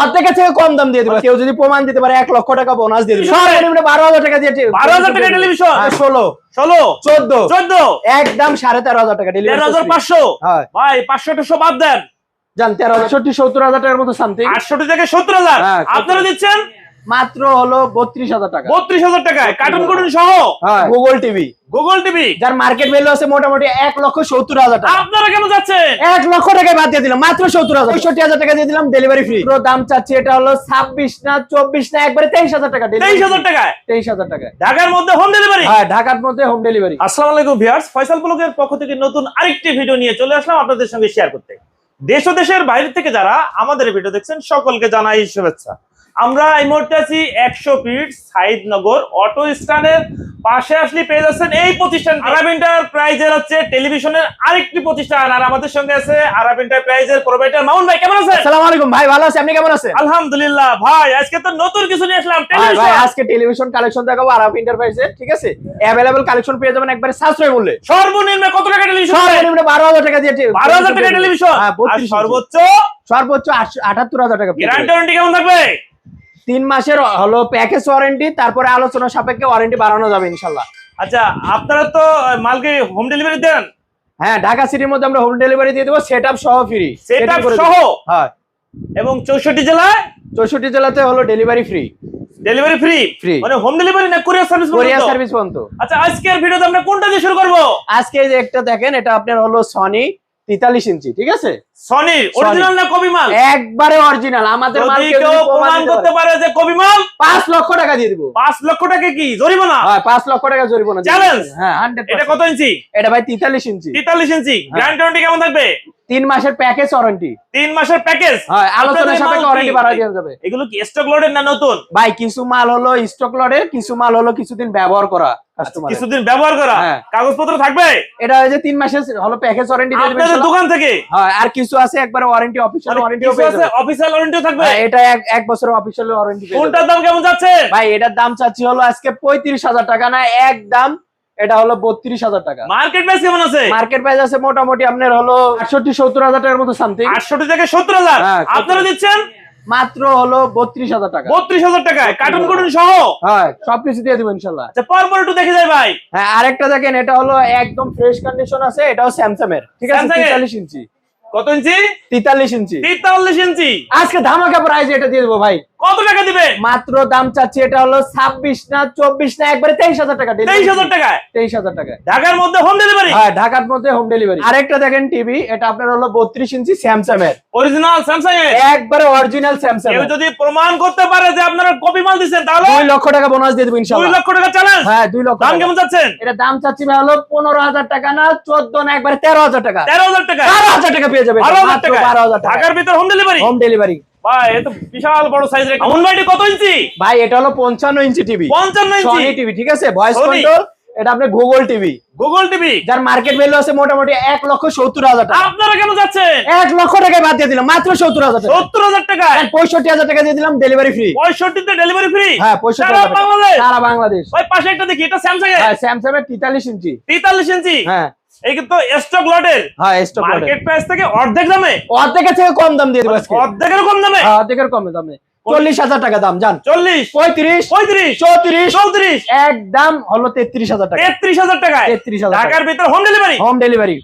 অর্ধেকের থেকে কম দাম দিয়ে দিবো। কেউ যদি প্রমাণ দিতে পারে এক লক্ষ টাকা বোনাস দিয়ে দিবে। সর্বনিম্ন বারো হাজার টাকা দিয়ে বারো হাজার টাকা টেলিভিশন হ্যাঁ, ষোলো। ষোলো। চোদ্দ। চোদ্দ। একদম সাড়ে তেরো হাজার টাকা তেরো হাজার পাঁচশো। ভাই পাঁচশো বাদ দেন। জান তেরো আটষট্টি সত্তর হাজার টাকার মতো সামথিং আটষট্টি থেকে সত্তর হাজার। হ্যাঁ, আপনারা দিচ্ছেন? মাত্র হলো বত্রিশ হাজার টাকা। বত্রিশ হাজার টাকায়। কার্টুন কার্টুন সহ? গুগল টিভি গুগল টিভি যার মার্কেট ভ্যালু আছে মোটামুটি এক লক্ষ সত্তর হাজার টাকা। আপনারা কেন যাচ্ছেন? এক লক্ষ টাকা বাদ দিয়ে দিলাম মাত্র সত্তর হাজার। পঁয়ষট্টি হাজার টাকা দিয়ে দিলাম ডেলিভারি ফ্রি পুরো দাম চাচ্ছি এটা হলো ছাব্বিশ না চব্বিশ না একবারে তেইশ হাজার টাকা তেইশ হাজার টাকায়? তেইশ হাজার টাকা ঢাকার মধ্যে হোম ডেলিভারি হ্যাঁ ঢাকার মধ্যে হোম ডেলিভারি আসসালামু আলাইকুম ভিউয়ার্স ফয়সাল ব্লগের পক্ষ থেকে নতুন আরেকটি ভিডিও নিয়ে চলে আসলাম আপনাদের সঙ্গে শেয়ার করতে। দেশ ও দেশের বাইরে থেকে যারা আমাদের ভিডিও দেখছেন সকলকে জানাই শুভেচ্ছা। আমরা এই মুহূর্তে আছি একশো ফিট সাইদনগর অটো স্ট্যান্ডের পাশে আসলে পেয়ে যাচ্ছেন এই প্রতিষ্ঠান আরব এন্টারপ্রাইজের হচ্ছে টেলিভিশনের আরেকটি প্রতিষ্ঠান। আর আমাদের সঙ্গে আছে আরব এন্টারপ্রাইজের প্রোভাইডার মাউন ভাই কেমন আছেন? আসসালামু আলাইকুম ভাই ভালো আছে। আপনি কেমন আছেন? আলহামদুলিল্লাহ ভাই আজকে তো নতুন কিছু নিয়ে আসলাম ভাই আজকে টেলিভিশন কালেকশন দেখাবো আরব এন্টারপ্রাইজে ঠিক আছে? অ্যাভেলেবল কালেকশন পেয়ে যাবেন একবারে সাশ্রয় মূল্যে। সর্বনিম্ন কত টাকা টেলিভিশন সর্বনিম্ন বারো হাজার টাকা দিয়ে বারো হাজার টাকা টেলিভিশন হ্যাঁ আর সর্বোচ্চ? সর্বোচ্চ আটাত্তর হাজার টাকা গ্যারান্টি কেমন থাকবে? তিন মাসের হলো প্যাকেজ ওয়ারেন্টি তারপরে আলোচনা সাপেক্ষে ওয়ারেন্টি বাড়ানো যাবে ইনশাল্লাহ। আচ্ছা আপনারা তো মালকে হোম ডেলিভারি দেন? হ্যাঁ ঢাকা সিটির মধ্যে আমরা হোম ডেলিভারি দিয়ে দেবো সেট আপ সহ ফ্রি সেটআপ সহ? হ্যাঁ। এবং চৌষট্টি জেলায়? চৌষট্টি জেলাতে হলো delivery free delivery free Free। মানে হোম ডেলিভারি না কুরিয়ার সার্ভিস কোরিয়ার সার্ভিস পর্যন্ত। আচ্ছা আজকের ভিডিওতে আমরা কোনটা দিয়ে শুরু করব? আজকে যে একটা দেখেন এটা আপনার হলো সনি তেতাল্লিশ ইঞ্চি ঠিক আছে? সনি অরিজিনাল না মাল একবারে অরিজিনাল আমাদের মাল প্রমাণ করতে পারে, যে কবি মাল পাঁচ লক্ষ টাকা দিয়ে দিব। পাঁচ লক্ষ টাকা কি জরিমানা? হ্যাঁ পাঁচ লক্ষ টাকা জরিমানা Challenge? হ্যাঁ হান্ড্রেড এটা কত ইঞ্চি? এটা ভাই তেতাল্লিশ ইঞ্চি। তেতাল্লিশ ইঞ্চি। গ্রান্ড গ্যারান্টি কেমন থাকবে? তিন মাসের প্যাকেজ ওয়ারেন্টি তিন মাসের প্যাকেজ হ্যাঁ আলোচনার সাপেক্ষে ওয়ারেন্টি বাড়া দেওয়া যাবে। এগুলো কি স্টক লোডের না নতুন? ভাই কিছু মাল হলো স্টক লটের কিছু মাল হলো কিছুদিন ব্যবহার করা কিছুদিন ব্যবহার করা? হ্যাঁ। কাগজপত্র থাকবে? এটা হচ্ছে তিন মাসের হলো প্যাকেজ ওয়ারেন্টি আপনাদের দোকান থেকে? হ্যাঁ আর কিছু আছে একবারে ওয়ারেন্টি অফিসিয়াল পেয়ে যাবেন। অফিসিয়াল ওয়ারেন্টিও থাকবে? হ্যাঁ, এটা এক এক বছরের অফিসিয়াল ওয়ারেন্টি কোনটার দাম কেমন যাচ্ছে? ভাই এটার দাম চাচ্ছি হলো আজকে পঁয়ত্রিশ হাজার টাকা না এক দাম এটা হলো বত্রিশ হাজার টাকা। মার্কেট প্রাইস কেমন আছে? মার্কেট প্রাইস আছে মোটামুটি আপনার হলো আটষট্টি সত্তর হাজার টাকার মতো সামথিং আটষট্টি থেকে সত্তর হাজার? হ্যাঁ, আপনারা দিচ্ছেন? মাত্র হলো বত্রিশ হাজার টাকা। বত্রিশ হাজার টাকায়। কার্টুন কুটুন সহ? হ্যাঁ সবকিছু দিয়ে দেবো ইনশাল্লাহ। আচ্ছা পরপর একটু দেখে যাই ভাই। হ্যাঁ আরেকটা দেখেন এটা হলো একদম ফ্রেশ কন্ডিশন আছে এটাও স্যামসাং এর। ঠিক আছে তেতাল্লিশ ইঞ্চি। কত ইঞ্চি? তেতাল্লিশ ইঞ্চি। তেতাল্লিশ ইঞ্চি। আজকে ধামাকা প্রাইস এটা দিয়ে দেবো ভাই। কত টাকা দিবে? মাত্র দাম চাচ্ছি এটা হলো ছাব্বিশ না চব্বিশ না একবারে তেইশ হাজার টাকা তেইশ হাজার টাকায়? তেইশ হাজার টাকা ঢাকার মধ্যে হোম ডেলিভারি হ্যাঁ ঢাকার মধ্যে হোম ডেলিভারি আরেকটা দেখেন টিভি এটা আপনার হলো বত্রিশ ইঞ্চি স্যামসাং এর। অরিজিনাল স্যামসাং এর? একবারে অরিজিনাল স্যামসাং কেউ যদি প্রমাণ করতে পারে যে আপনারা কপি মাল দিচ্ছেন তাহলে দুই লক্ষ টাকা বোনাস দিয়ে দেবো দুই লক্ষ টাকা চ্যালেঞ্জ হ্যাঁ দুই লক্ষ দাম কেমন যাচ্ছেন? এটা দাম চাচ্ছি ভাই হলো পনেরো হাজার টাকা না চোদ্দ না একবারে তেরো হাজার টাকা। তেরো হাজার টাকা। বারো হাজার টাকা পেয়ে যাবে টাকা টাকা ঢাকার ভিতর হোম ডেলিভারি হোম ডেলিভারি ভাই এ তো বিশাল বড় সাইজের আমন ভাইটি কত ইঞ্চি? ভাই এটা হলো পঞ্চান্ন ইঞ্চি টিভি পঞ্চান্ন ইঞ্চি? সনি টিভি ঠিক আছে? ভয়েস কন্ট্রোল এটা আপনার গুগল টিভি গুগল টিভি যার মার্কেট ভ্যালু আছে মোটামুটি এক লক্ষ সত্তর হাজার টাকা। আপনারা কেন যাচ্ছেন? এক লক্ষ টাকা বাদ দিয়ে দিলাম মাত্র সত্তর হাজার টাকা। সত্তর হাজার টাকায়? পঁয়ষট্টি হাজার টাকা দিয়ে দিলাম ডেলিভারি ফ্রি পঁয়ষট্টিতে ডেলিভারি ফ্রি হ্যাঁ পঁয়ষট্টি সারা বাংলাদেশ? সারা বাংলাদেশ। ওই পাশে একটা দেখি এটা স্যামসাং এর? হ্যাঁ স্যামসাং এর তেতাল্লিশ ইঞ্চি। তেতাল্লিশ ইঞ্চি? হ্যাঁ। এই কিন্তু স্টক লটের হ্যাঁ স্টক মার্কেট প্রাইস থেকে অর্ধেক দামে। অর্ধেকের থেকে কম দাম দিয়ে দেবো আজকে। অর্ধেকের কম দামে। হ্যাঁ, অর্ধেকের কমে দামে। চল্লিশ হাজার টাকা দাম জান। চল্লিশ। পঁয়ত্রিশ। পঁয়ত্রিশ। চৌত্রিশ। চৌত্রিশ। একদম হলো তেত্রিশ হাজার টাকা। তেত্রিশ হাজার তেত্রিশ হাজার ভিতর home delivery home delivery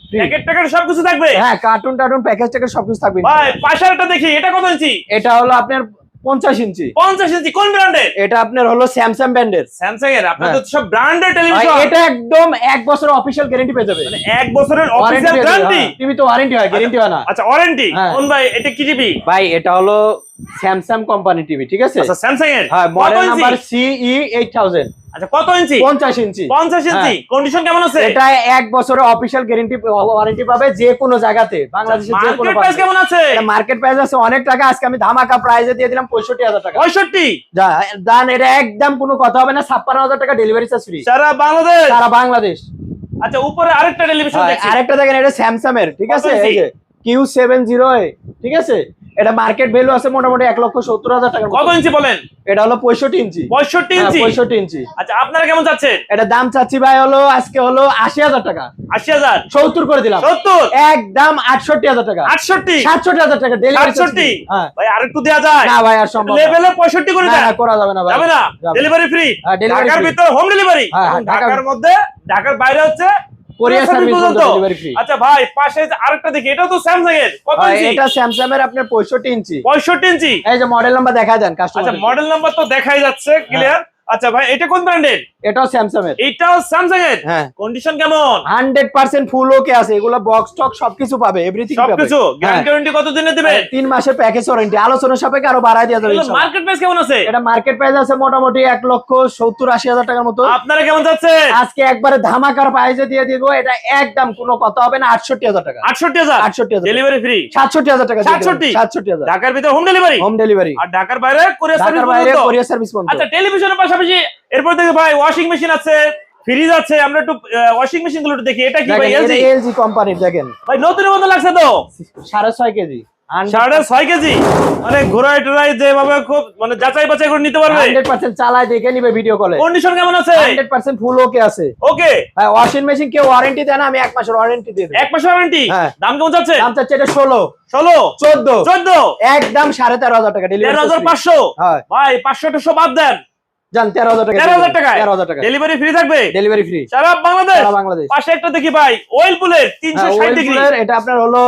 packet সবকিছু থাকবে। হ্যাঁ কার্টুন টার্টুন প্যাকেজ ট্যাকেজ সবকিছু থাকবে। ভাই পাশের একটা দেখি এটা কত ইঞ্চি? এটা হলো আপনার পঞ্চাশ ইঞ্চি। পঞ্চাশ ইঞ্চি কোন ব্র্যান্ডের এটা আপনার হলো স্যামসাং ব্র্যান্ডের স্যামসাং এর আপনার হ্যাঁ। তো সব ব্র্যান্ডের টেলিভিশন এটা একদম এক বছরের অফিসিয়াল গ্যারান্টি পেয়ে যাবে। মানে এক বছরের অফিশিয়াল গ্যারান্টি টিভি তো ওয়ারেন্টি হয় গ্যারান্টি হয় না। আচ্ছা ওয়ারেন্টি হ্যাঁ। কোন ভাই এটা কি টিভি ভাই এটা হলো স্যামসাং কোম্পানি টিভি ঠিক আছে? আচ্ছা স্যামসাং এর? হ্যাঁ model number CE eight thousand আচ্ছা কত ইঞ্চি পঞ্চাশ ইঞ্চি পঞ্চাশ ইঞ্চি। কন্ডিশন কেমন আছে? এটা এক বছরের অফিসিয়াল গ্যারেন্টি ওয়ারেন্টি পাবে যে কোনো জায়গাতে বাংলাদেশের যে কোনো মার্কেট প্রাইস কেমন আছে? মার্কেট প্রাইস আছে অনেক টাকা। আজকে আমি ধামাকা প্রাইসে দিয়ে দিলাম পঁয়ষট্টি হাজার টাকা। পঁয়ষট্টি? যা দান এটা একদম কোনো কথা হবে না। ছাপ্পান্ন হাজার টাকা ডেলিভারি চার্জ ফ্রি সারা বাংলাদেশ? সারা বাংলাদেশ। আচ্ছা উপরে আরেকটা টেলিভিশন হ্যাঁ, দেখছি। আরেকটা দেখেন এটা স্যামসাং এর ঠিক আছে? এই যে কিউ সেভেন জিরো ঠিক আছে? এটা মার্কেট ভ্যালু আছে মোটামুটি এক লক্ষ সত্তর হাজার টাকা কত ইঞ্চি বলেন? এটা হলো পঁয়ষট্টি ইঞ্চি। পঁয়ষট্টি হ্যাঁ, ইঞ্চি? পঁয়ষট্টি ইঞ্চি। আচ্ছা আপনারা কেমন চাচ্ছেন? এটা দাম চাচ্ছি ভাই হলো আজকে হলো আশি হাজার টাকা। আশি হাজার? সত্তর করে দিলাম। সত্তর? একদম আটষট্টি হাজার টাকা। আটষট্টি? সাতষট্টি হাজার টাকা সাতষট্টি? হ্যাঁ। ভাই আরেকটু দেওয়া যায়? না ভাই আর সম্ভব না। লেভেলে পঁয়ষট্টি করে না, করা যাবে না ভাই। যাবে না? ডেলিভারি ফ্রি হ্যাঁ, ঢাকার free। ভিতরে হোম ডেলিভারি ঢাকার- ঢাকার মধ্যে ঢাকার বাইরে হচ্ছে আচ্ছা ভাই পাশে আরেকটা দেখি এটা তো স্যামসাং এর কত ইঞ্চি? এটা স্যামসাং এর আপনার পঁয়ষট্টি ইঞ্চি। পঁয়ষট্টি ইঞ্চি? এই যে মডেল নাম্বার দেখা যান আচ্ছা কাস্টমার মডেল নাম্বার তো দেখাই যাচ্ছে ক্লিয়ার আচ্ছা ভাই এটা কোন ব্র্যান্ডের এটাও স্যামসাং এর। এটাও স্যামসাং এর? হ্যাঁ। কন্ডিশন কেমন? হান্ড্রেড পার্সেন্ট ফুল ওকে আছে। এগুলো বক্স টক সবকিছু পাবে এভরিথিং পাবে। সবকিছু? গ্যারান্টি কত দিনে দিবে? তিন মাসের প্যাকেজ ওয়ারেন্টি আলোচনা সাপেক্ষে আরও বাড়াই দেওয়া যাবে মার্কেট প্রাইস কেমন আছে? এটা মার্কেট প্রাইস আছে মোটামুটি এক লক্ষ সত্তর আশি হাজার টাকার মতো। আপনারা কেমন যাচ্ছেন? আজকে একবারে ধামাকার প্রাইজে দিয়ে দিব। এটা একদম কোনো কথা হবে না। আটষট্টি হাজার টাকা। আটষট্টি হাজার? আটষট্টি হাজার ডেলিভারি ফ্রি সাতষট্টি হাজার টাকা 67 সাতষট্টি? হাজার। ঢাকার ভিতরে হোম ডেলিভারি হোম ডেলিভারি আর ঢাকার বাইরে কোরিয়ার সার্ভিস ঢাকার বাইরে কোরিয়ার সার্ভিস আচ্ছা টেলিভিশনের পাশাপাশি এরপর দেখে ভাই ওয়াশিং মেশিন আছে ফ্রিজ আছে আমরা একটু ওয়াশিং মেশিনগুলো দেখি। এটা কি ভাই এলজি এলজি কোম্পানির দেখেন। ভাই নতুন মতো লাগছে তো? সাড়ে ছয় কেজি। সাড়ে ছয় কেজি? মানে যেভাবে খুব মানে যাচাই বাছাই করে নিতে পারবে? হান্ড্রেড পার্সেন্ট চালায় দেখে নিবে ভিডিও কলে কন্ডিশন কেমন আছে? হান্ড্রেড পার্সেন্ট ফুল ওকে আছে। ওকে হ্যাঁ ওয়াশিং মেশিন কেউ ওয়ারেন্টি দেয় না আমি এক মাসের ওয়ারেন্টি দিয়ে এক মাসের ওয়ারেন্টি হ্যাঁ। দাম কেমন যাচ্ছে? দাম চাচ্ছে এটা ষোলো। ষোলো? চোদ্দ। চোদ্দ? একদম সাড়ে তেরো হাজার টাকা তেরো হাজার পাঁচশো? ভাই পাঁচশো বাদ দেন। জান তেরো হাজার টাকা তেরো হাজার টাকায়? তেরো হাজার টাকা ডেলিভারি ফ্রি থাকবে? ডেলিভারি ফ্রি সারা বাংলাদেশ? সারা বাংলাদেশ। পাশে একটা দেখি ভাই তিনশো হ্যাঁ, ষাট ডিগ্রি Whirlpool-এর এটা আপনার হলো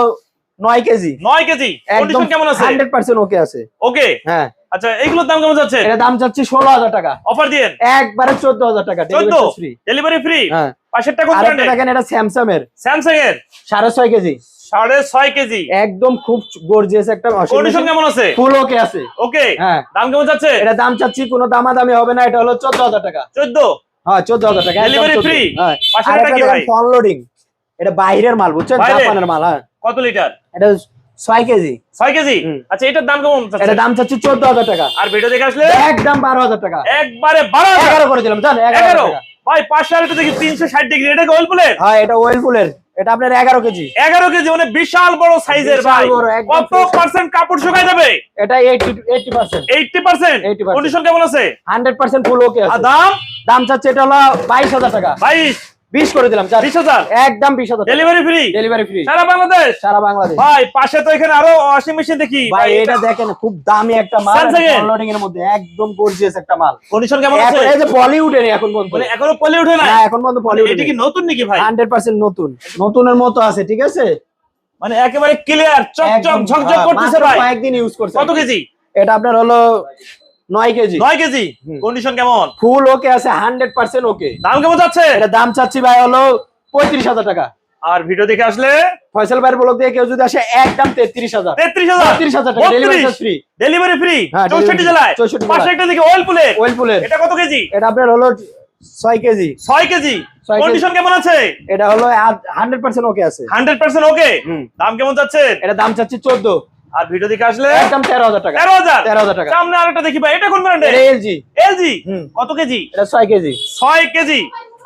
নয় কেজি। নয় কেজি। কন্ডিশন কেমন আছে? হান্ড্রেড পার্সেন্ট ওকে আছে। ওকে হ্যাঁ। আচ্ছা এইগুলোর দাম কেমন যাচ্ছে? এটা দাম ষোলো হাজার টাকা। অফার দিয়েন। একবারে চোদ্দ হাজার টাকা চোদ্দ? ডেলিভারি ফ্রি ডেলিভারি ফ্রি হ্যাঁ। পাশেরটা আরেকটা ব্র্যান্ডের দেখেন এটা স্যামসাং এর। স্যামসাং এর? সাড়ে ছয় কেজি। সাড়ে ছয় কেজি? একদম খুব গর্জিয়াস একটা কন্ডিশন কেমন আছে? ফুল ওকে আছে। ওকে? হ্যাঁ। দাম কেমন যাচ্ছে? এটা দাম চাচ্ছি কোনো দামাদামি হবে না এটা হলো চোদ্দ হাজার টাকা। চোদ্দ? হ্যাঁ চোদ্দ হাজার টাকা একদম Delivery 14 free? হ্যাঁ। লোডিং এটা বাইরের মাল বুঝছেন? জাপানের মাল হ্যাঁ। কত লিটার? এটা ছয় কেজি। ছয় কেজি? আচ্ছা এটার দাম কেমন এটা দাম চাচ্ছি চোদ্দ হাজার টাকা। আর ভিডিও দেখে আসলে? একদম বারো হাজার টাকা। একবারে বারো। এগারো করে দিলাম জান এগারো ভাই পাঁচশো দেখি তিনশো ষাট ডিগ্রি এটা ওয়েল পুলের হ্যাঁ এটা ওয়েলফুলের এটা আপনার এগারো কেজি। এগারো কেজি মানে বিশাল বড় সাইজের ভাই। কত পার্সেন্ট কাপড় শুকায় যাবে? এটা eighty eighty percent eighty percent 80% condition কেমন আছে? হান্ড্রেড পার্সেন্ট ফুল ওকে আর দাম? দাম চাচ্ছে এটা হলো বাইশ হাজার টাকা। বাইশ? বিশ করে দিলাম চার। বিশ হাজার? একদম বিশ হাজার। ডেলিভারি ফ্রি ডেলিভারি ফ্রি সারা বাংলাদেশ? সারা বাংলাদেশ। ভাই পাশে তো এখানে আরও ওয়াশিং মেশিন দেখি। ভাই এটা দেখেন খুব দামি একটা মাল Samsung এর? মধ্যে একদম গর্জিয়াস একটা মাল। কন্ডিশন কেমন আছে? এই যে বলিউডের এখন পর্যন্ত মানে এখনও পলে উঠে না না এখন পর্যন্ত বলিউড এটা কি নতুন নাকি ভাই? হান্ড্রেড পার্সেন্ট নতুন। নতুনের মতো আছে ঠিক আছে? মানে একেবারে ক্লিয়ার চকচক ঝকঝক করতেছে ভাই। কয়েকদিন ইউজ করছে কত কেজি? এটা আপনার হলো নয় কেজি। কন্ডিশন কেমন? ফুল ওকে আছে ওকে দাম কেমন যাচ্ছে? এটা দাম চাচ্ছি ভাই হলো পঁয়ত্রিশ হাজার টাকা। আর ভিডিও দেখে আসলে? ফয়সাল ভাইয়ের ব্লক দিয়ে কেউ যদি আসে একদম তেত্রিশ হাজার। তেত্রিশ হাজার? তেত্রিশ হাজার টাকা ডেলিভারি ফ্রি ডেলিভারি ফ্রি হ্যাঁ, চৌষট্টি delivery জেলায়? free, 64 পাশে একটা দিকে ওয়েল পুলের ওয়েলপুলের এটা কত কেজি? এটা আপনার হলো কেজি। কেজি। কন্ডিশন কেমন আছে? এটা হলো হান্ড্রেড পার্সেন্ট ওকে আছে। হান্ড্রেড পার্সেন্ট ওকে দাম কেমন যাচ্ছে? এটা দাম চাচ্ছি চোদ্দ। আর ভিডিও দেখে আসলে? একদম তেরো হাজার টাকা। তেরো হাজার? তেরো হাজার টাকা। সামনে আরেকটা দেখি ভাই এটা কোন ব্র্যান্ডের এটা এলজি এলজি হুম। কত কেজি? এটা ছয় কেজি। ছয় কেজি।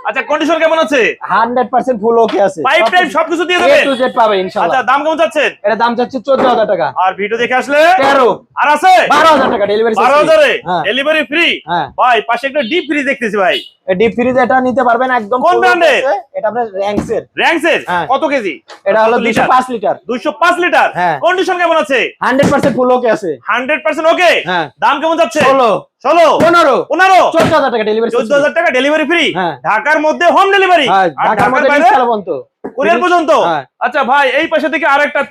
আচ্ছা কন্ডিশন কেমন আছে? 100% ফুল ওকে আছে। পাইপ টাইপ সবকিছু দিয়ে দেবে? টু জেড পাবে ইনশাআল্লাহ আচ্ছা দাম কেমন যাচ্ছে এটা দাম 14000 টাকা। আর ভিডিও দেখে আসলে? 13 আর আছে? 12000 টাকা ডেলিভারি 12000 এ ডেলিভারি ফ্রি ভাই পাশে একটা ডিপ ফ্রিজ দেখতেছি ভাই। ডিপ ফ্রিজ এটা নিতে পারবেন একদম কোন ব্র্যান্ডের এটা আপনার এর। হ্যাঁ। কত কেজি? এটা হলো 205 লিটার? 205 লিটার? কন্ডিশন হ্যাঁ। কেমন আছে? 100% ফুল ওকে আছে। 100% ওকে হ্যাঁ। দাম কেমন যাচ্ছে 16 হ্যাঁ। হ্যাঁ, হ্যাঁ। আচ্ছা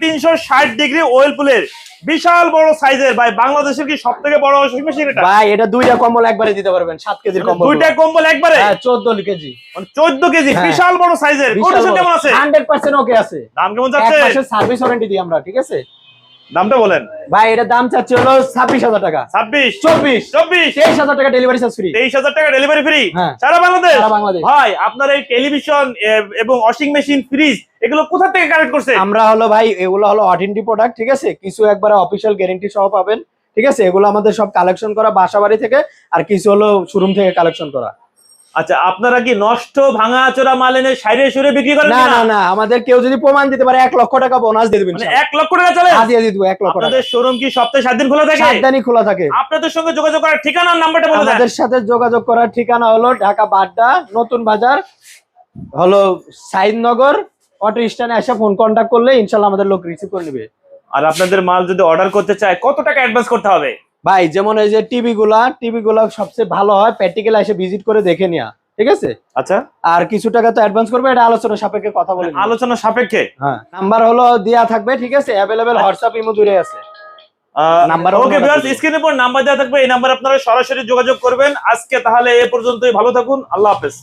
তিনশো ষাট ডিগ্রি ওয়েল পুলের বিশাল বড় সাইজের ভাই বাংলাদেশের কি সব থেকে বড় ওয়াশিং মেশিন এটা? ভাই এটা দুইটা কম্বল একবারে দিতে পারবেন সাত কেজির কম্বল দুইটা কম্বল একবারে? চোদ্দ কেজি। মানে চোদ্দ কেজি বিশাল বড় সাইজের কেমন আছে? 100% ওকে আছে। দাম কেমন যাচ্ছে? সার্ভিস ওয়ারেন্টি দিই আমরা ঠিক আছে? দামটা বলেন। ভাই এটা দাম চাচ্ছি হলো ছাব্বিশ হাজার টাকা। ছাব্বিশ। চব্বিশ। চব্বিশ। তেইশ হাজার টাকা ডেলিভারি চার্জ ফ্রি তেইশ হাজার টাকা ডেলিভারি ফ্রি হ্যাঁ। সারা বাংলাদেশ। সারা বাংলাদেশ। ভাই আপনার এই টেলিভিশন এবং ওয়াশিং মেশিন ফ্রিজ এগুলো কোথা থেকে কালেক্ট করছে আমরা হলো ভাই এগুলো হলো অথেন্টিক প্রোডাক্ট ঠিক আছে? কিছু একবারে অফিসিয়াল গ্যারেন্টি সহ পাবেন ঠিক আছে? এগুলো আমাদের সব কালেকশন করা বাসা বাড়ি থেকে আর কিছু হলো শোরুম থেকে কালেকশন করা। আচ্ছা আপনারা কি নষ্ট ভাঙা চোরা মাল এনে সাইরে সুরে বিক্রি করেন না না না আমাদের কেউ যদি প্রমাণ দিতে পারে এক লক্ষ টাকা বোনাস দিয়ে দিবেন মানে এক লক্ষ টাকা চলে? দিয়ে দিব এক লক্ষ টাকা। আপনাদের শোরুম কি সপ্তাহে সাত দিন খোলা থাকে? সাবধানী খোলা থাকে। আপনাদের সঙ্গে যোগাযোগ করার ঠিকানা নাম্বারটা বলে দেন। আমাদের সাথে যোগাযোগ করার ঠিকানা হলো ঢাকা বাড্ডা নতুন বাজার হলো সাইদনগর অটো স্ট্যান্ডে এসে ফোন কন্ট্যাক্ট করলে ইনশাল্লাহ আমাদের লোক রিসিভ করে নেবে। আর আপনাদের মাল যদি অর্ডার করতে চায় কত টাকা অ্যাডভান্স করতে হবে? ভাই যেমন এই যে টিভি গুলা টিভি গুলা সবচেয়ে ভালো হয় প্র্যাকটিক্যাল এসে ভিজিট করে দেখে নেওয়া ঠিক আছে? আচ্ছা। আর কিছু টাকা তো অ্যাডভান্স করবে এটা আলোচনা সাপেক্ষে কথা বলে আলোচনা সাপেক্ষে? হ্যাঁ নাম্বার হলো দেয়া থাকবে ঠিক আছে? অ্যাভেলেবেল হোয়াটসঅ্যাপ ইমো দূরে আছে। নাম্বার ওকে ভিউয়ার্স স্ক্রিনের পর নাম্বার দেওয়া থাকবে এই নাম্বার আপনারা সরাসরি যোগাযোগ করবেন। আজকে তাহলে এ পর্যন্তই ভালো থাকুন আল্লাহ হাফেজ।